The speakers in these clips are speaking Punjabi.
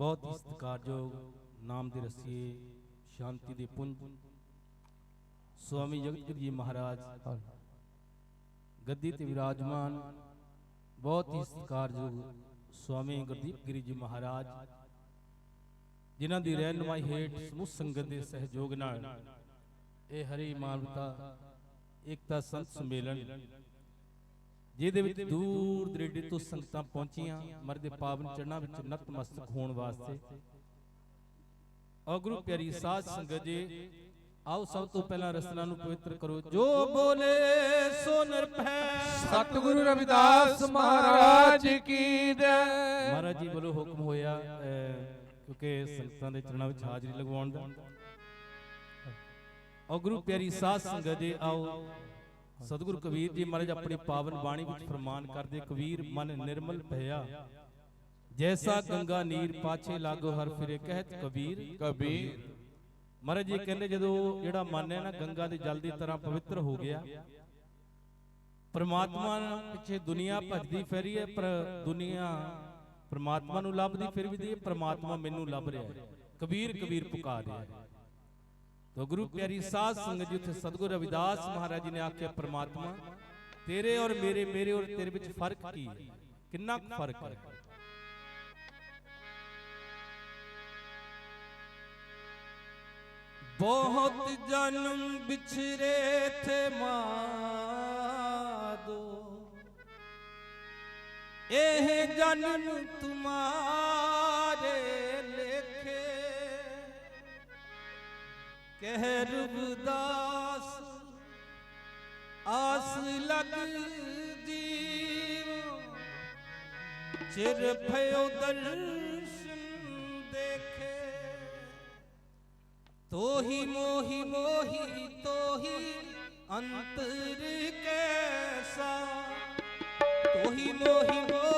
ਬਹੁਤ ਹੀ ਸਤਿਕਾਰਯੋਗ ਨਾਮ ਦੇ ਰਸੀਏ ਸ਼ਾਂਤੀ ਦੇ ਪੁੰਜ। ਸਵਾਮੀ ਜਗਤ ਜੀ ਮਹਾਰਾਜ, ਗੱਦੀ ਤੇ ਵਿਰਾਜਮਾਨ, ਬਹੁਤ ਹੀ ਸਤਿਕਾਰਯੋਗ ਸਵਾਮੀ ਗੁਰਦੀਪ ਗਿਰੀ ਜੀ ਮਹਾਰਾਜ, ਜਿਨ੍ਹਾਂ ਦੀ ਰਹਿਨਮਾਈ ਹੇਠ ਸਮੂਹ ਸੰਗਤ ਦੇ ਸਹਿਯੋਗ ਨਾਲ ਇਹ ਹਰੀ ਮਾਨਵਤਾ ਇਕਤਾ ਸੰਤ ਸੰਮੇਲਨ ਜਿਹਦੇ ਵਿੱਚ ਦੂਰ ਦਰੇਡੇ ਤੋਂ ਸੰਗਤਾਂ ਪਹੁੰਚੀਆਂ ਮਰਦੇ ਪਾਵਨ ਚਰਨਾਂ ਵਿੱਚ ਨਤਮਸਤਕ ਹੋਣ ਵਾਸਤੇ। ਔਰ ਗੁਰੂ ਪਿਆਰੀ ਸਾਧ ਸੰਗਤ ਜੀ ਆਓ ਸਭ ਤੋਂ ਪਹਿਲਾਂ ਰਸਨਾ ਨੂੰ ਪਵਿੱਤਰ ਕਰੋ। ਜੋ ਬੋਲੇ ਸੋ ਨਿਰਭੈ। ਸਤਿਗੁਰੂ ਰਵਿਦਾਸ ਮਹਾਰਾਜ ਕੀ ਜੈ ਮਹਾਰਾਜ ਜੀ ਵੱਲੋਂ ਹੁਕਮ ਹੋਇਆ ਕਿਉਂਕਿ ਸੰਗਤਾਂ ਦੇ ਚਰਨਾਂ ਵਿੱਚ ਹਾਜ਼ਰੀ ਲਗਵਾਉਣ ਦਾ। ਔਰ ਗੁਰੂ ਪਿਆਰੀ ਸਾਧ ਸੰਗਤ ਜੀ ਆਓ। ਸਤਿਗੁਰੂ ਕਬੀਰ ਜੀ ਮਹਾਰਾਜ ਆਪਣੀ ਪਾਵਨ ਬਾਣੀ ਵਿੱਚ ਫਰਮਾਨ ਕਰਦੇ ਕਬੀਰ ਮਨ ਨਿਰਮਲ ਭਇਆ। ਜੈਸਾ ਗੰਗਾ ਨੀਰ ਪਾਛੇ ਲਾਗੋ ਹਰ ਫਿਰੇ ਕਹਿਤ ਕਬੀਰ ਕਬੀਰ। ਮਹਾਰਾਜ ਜੀ ਕਹਿੰਦੇ ਜਦੋਂ ਜਿਹੜਾ ਮਨ ਹੈ ਨਾ ਗੰਗਾ ਦੇ ਜਲ ਦੀ ਤਰ੍ਹਾਂ ਪਵਿੱਤਰ ਹੋ ਗਿਆ ਪ੍ਰਮਾਤਮਾ ਪਿੱਛੇ ਦੁਨੀਆ ਭਜਦੀ ਫਿਰੀ ਹੈ ਪਰ ਦੁਨੀਆ ਪ੍ਰਮਾਤਮਾ ਨੂੰ ਲੱਭਦੀ ਫਿਰ ਵੀ ਦੀ ਪ੍ਰਮਾਤਮਾ ਮੈਨੂੰ ਲੱਭ ਰਿਹਾ ਹੈ। ਕਬੀਰ ਕਬੀਰ ਪੁਕਾਰ ਰਿਹਾ ਹੈ। ਤੋ ਗੁਰੂ ਪਿਆਰੀ ਸਾਧ ਸੰਗਤ ਜੀ ਉੱਥੇ ਸਤਿਗੁਰ ਰਵਿਦਾਸ ਮਹਾਰਾਜ ਜੀ ਨੇ ਆਖਿਆ ਪ੍ਰਮਾਤਮਾ ਤੇਰੇ ਔਰ ਮੇਰੇ ਮੇਰੇ ਔਰ ਤੇਰੇ ਵਿੱਚ ਫ਼ਰਕ ਕੀ ਹੈ ਕਿੰਨਾ ਕੁ ਫ਼ਰਕ ਹੈ ਬਹੁਤ ਜਨਮ ਵਿਛਰੇ ਥੇ ਮਾਦੋ ਇਹ ਜਨਮ ਤੁਮਾਰੇ ਕਹਿ ਰਬਦਾਸ ਆਸ ਲਗ ਜੀਵ ਚਿਰ ਭਇਓ ਦਰਸ਼ਨ ਦੇਖੇ ਤੋਹੀ ਮੋਹੀ ਮੋਹੀ ਤੋਹੀ ਅੰਤਰ ਕੈਸਾ ਤੋਹੀ ਮੋਹੀ ਮੋਹੀ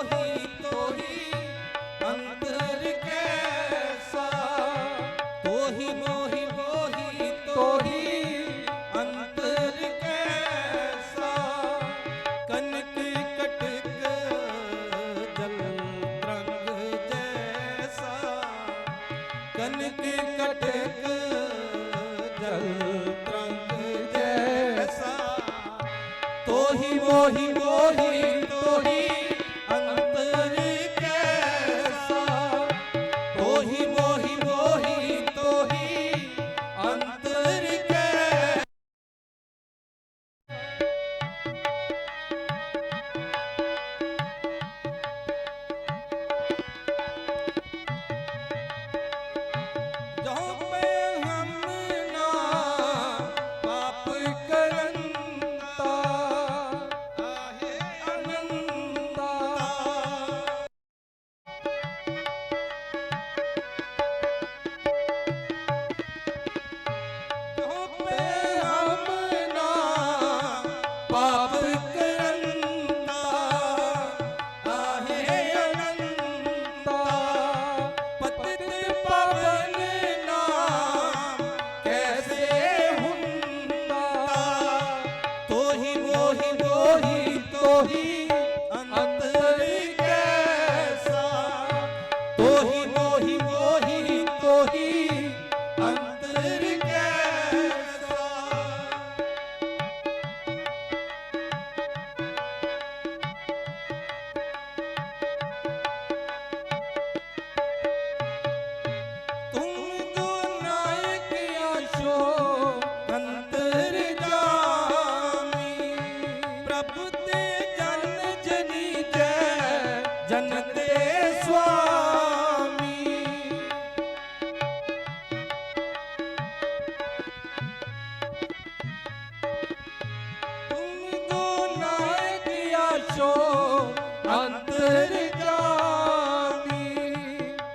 ਆਸ਼ੋ ਅੰਤਰ ਜਾਮੀ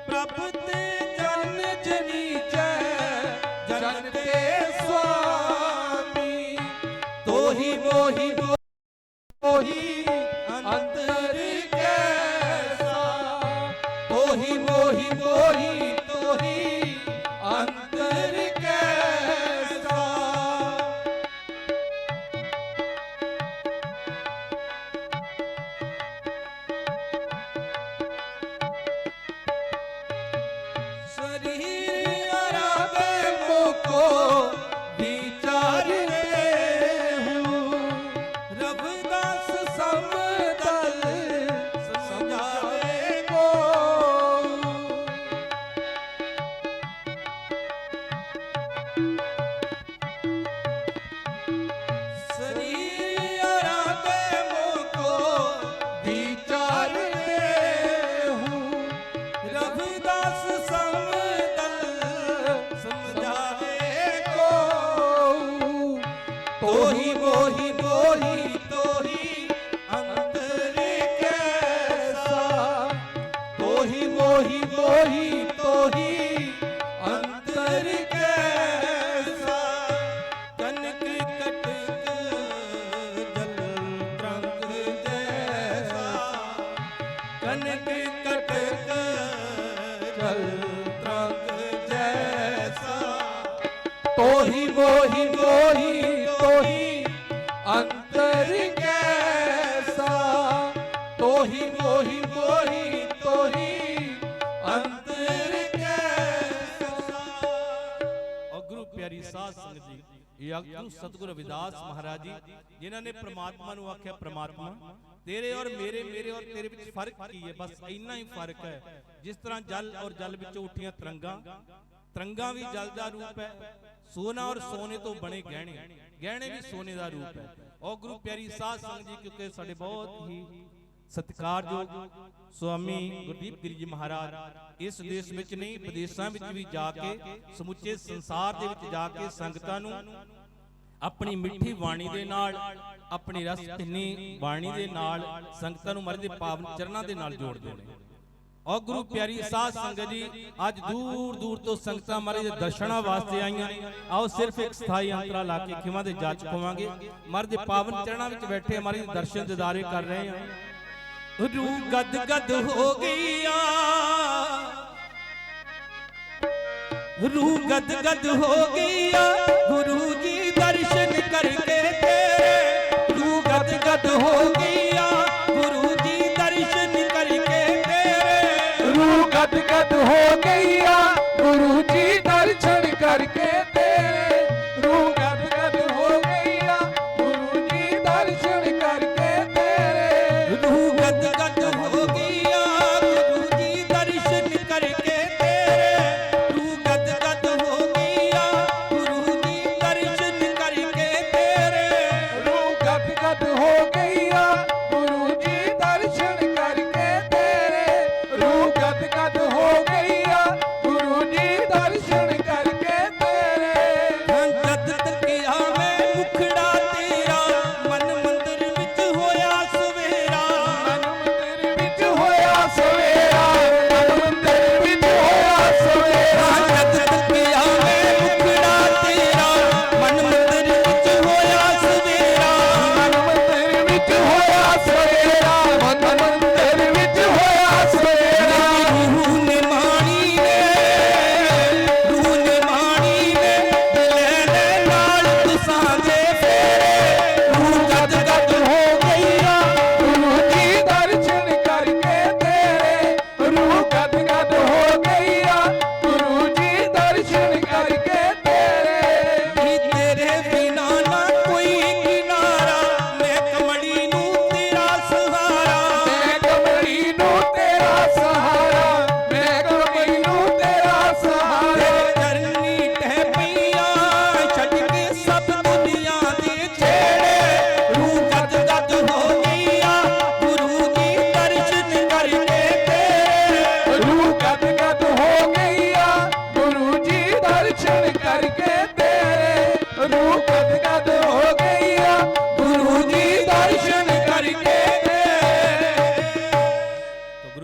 ਪ੍ਰਭ ਤੇ ਜਨ ਜਨੀ ਜੈ ਜਨ ਤੇ ਸੁਆਮੀ ਤੋਹੀ ਮੋਹੀ ਮੋਹੀ Oh. ਜੀ ਇਹ ਆਗੂ ਸਤਿਗੁਰੂ ਰਵਿਦਾਸ ਮਹਾਰਾਜ ਜੀ ਜਿਨ੍ਹਾਂ ਨੇ ਪ੍ਰਮਾਤਮਾ ਨੂੰ ਆਖਿਆ, ਪ੍ਰਮਾਤਮਾ, ਤੇਰੇ ਔਰ ਮੇਰੇ ਮੇਰੇ ਔਰ ਤੇਰੇ ਵਿੱਚ ਫ਼ਰਕ ਕੀ ਹੈ? ਬਸ ਇੰਨਾ ਹੀ ਫ਼ਰਕ ਹੈ। ਜਿਸ ਤਰ੍ਹਾਂ ਜਲ ਔਰ ਜਲ ਵਿੱਚੋਂ ਉੱਠੀਆਂ ਤਰੰਗਾਂ ਤਰੰਗਾਂ ਵੀ ਜਲ ਦਾ ਰੂਪ ਹੈ, ਸੋਨਾ ਔਰ ਸੋਨੇ ਤੋਂ ਬਣੇ ਗਹਿਣੇ ਗਹਿਣੇ ਵੀ ਸੋਨੇ ਦਾ ਰੂਪ ਹੈ। ਔਰ ਗੁਰੂ ਪਿਆਰੀ ਸਾਧ ਸੰਗਤ ਜੀ, ਕਿਉਂਕਿ ਸਾਡੇ ਬਹੁਤ ਹੀ ਸਤਿਕਾਰਯੋਗ ਸੁਆਮੀ ਗੁਰਦੀਪ ਗਿਰੀ ਜੀ ਮਹਾਰਾਜ, ਇਸ ਦੇਸ਼ ਵਿੱਚ ਨਹੀਂ, ਵਿਦੇਸ਼ਾਂ ਵਿੱਚ ਵੀ ਜਾ ਕੇ, ਸਮੁੱਚੇ ਸੰਸਾਰ ਦੇ ਵਿੱਚ ਜਾ ਕੇ ਸੰਗਤਾਂ ਨੂੰ ਆਪਣੀ ਮਿੱਠੀ ਬਾਣੀ ਦੇ ਨਾਲ, ਆਪਣੀ ਰਸ ਭਿੰਨੀ ਬਾਣੀ ਦੇ ਨਾਲ ਸੰਗਤਾਂ ਨੂੰ ਮਹਾਰਾਜ ਪਾਵਨ ਚਰਨਾਂ ਦੇ ਨਾਲ ਜੋੜਦੇ ਨੇ ਔਰ ਗੁਰੂ ਪਿਆਰੀ ਸਾਧ ਸੰਗਤ ਜੀ, ਅੱਜ ਦੂਰ ਦੂਰ ਤੋਂ ਸੰਗਤਾਂ ਮਹਾਰਾਜ ਦੇ ਦਰਸ਼ਨਾਂ ਵਾਸਤੇ ਆਈਆਂ ਆਓ ਸਿਰਫ ਇੱਕ ਸਥਾਈ ਅੰਤਰਾ ਲਾ ਕੇ ਖਿਮਾ ਦੇ ਜਾ ਚੁਕਾਵਾਂਗੇ ਮਹਾਰਾਜ ਦੇ ਪਾਵਨ ਚਰਨਾਂ ਵਿੱਚ ਬੈਠੇ ਮਹਾਰਾਜ ਦੇ ਦਰਸ਼ਨ ਦਿਦਾਰੇ ਕਰ ਰਹੇ ਹਾਂ। ਰੂ ਗਦ ਗਦ ਹੋ ਗਈਆ ਰੂ ਗਦ ਗਦ ਹੋ ਗਈਆ ਗੁਰੂ ਜੀ ਦਰਸ਼ਨ ਕਰਕੇ ਤੇਰੇ ਰੂ ਗਦ ਗਦ ਹੋ ਗਈਆ ਗੁਰੂ ਜੀ ਦਰਸ਼ਨ ਕਰਕੇ ਤੇਰੇ ਰੂ ਗਦ ਗਦ ਹੋ ਗਈਆ ਗੁਰੂ ਜੀ ਦਰਸ਼ਨ ਕਰਕੇ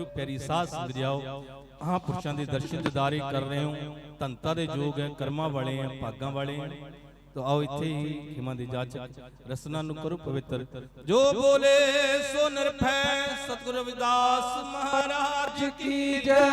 ਗੁਰੂ ਪਿਆਰੀ ਸਾਧ ਸੰਗਤ ਜੀ ਆਓ ਪੁਰਸ਼ਾਂ ਦੇ ਦਰਸ਼ਨ ਦਿਦਾਰੇ ਕਰ ਰਹੇ ਹੋ ਧੰਤਾ ਦੇ ਜੋਗ ਹੈ, ਕਰਮਾਂ ਵਾਲੇ ਹੈ, ਭਾਗਾਂ ਵਾਲੇ ਹੈ। ਤੋ ਆਓ ਇੱਥੇ ਹੀ ਖਿਮਾ ਦੀ ਜਾਚਕ, ਰਸਨਾ ਨੂੰ ਕਰੋ ਪਵਿੱਤਰ। ਜੋ ਬੋਲੇ, ਸੋ ਨਿਰਭੈ, ਸਤਿਗੁਰੂ ਰਵਿਦਾਸ ਮਹਾਰਾਜ ਕੀ ਜੈ।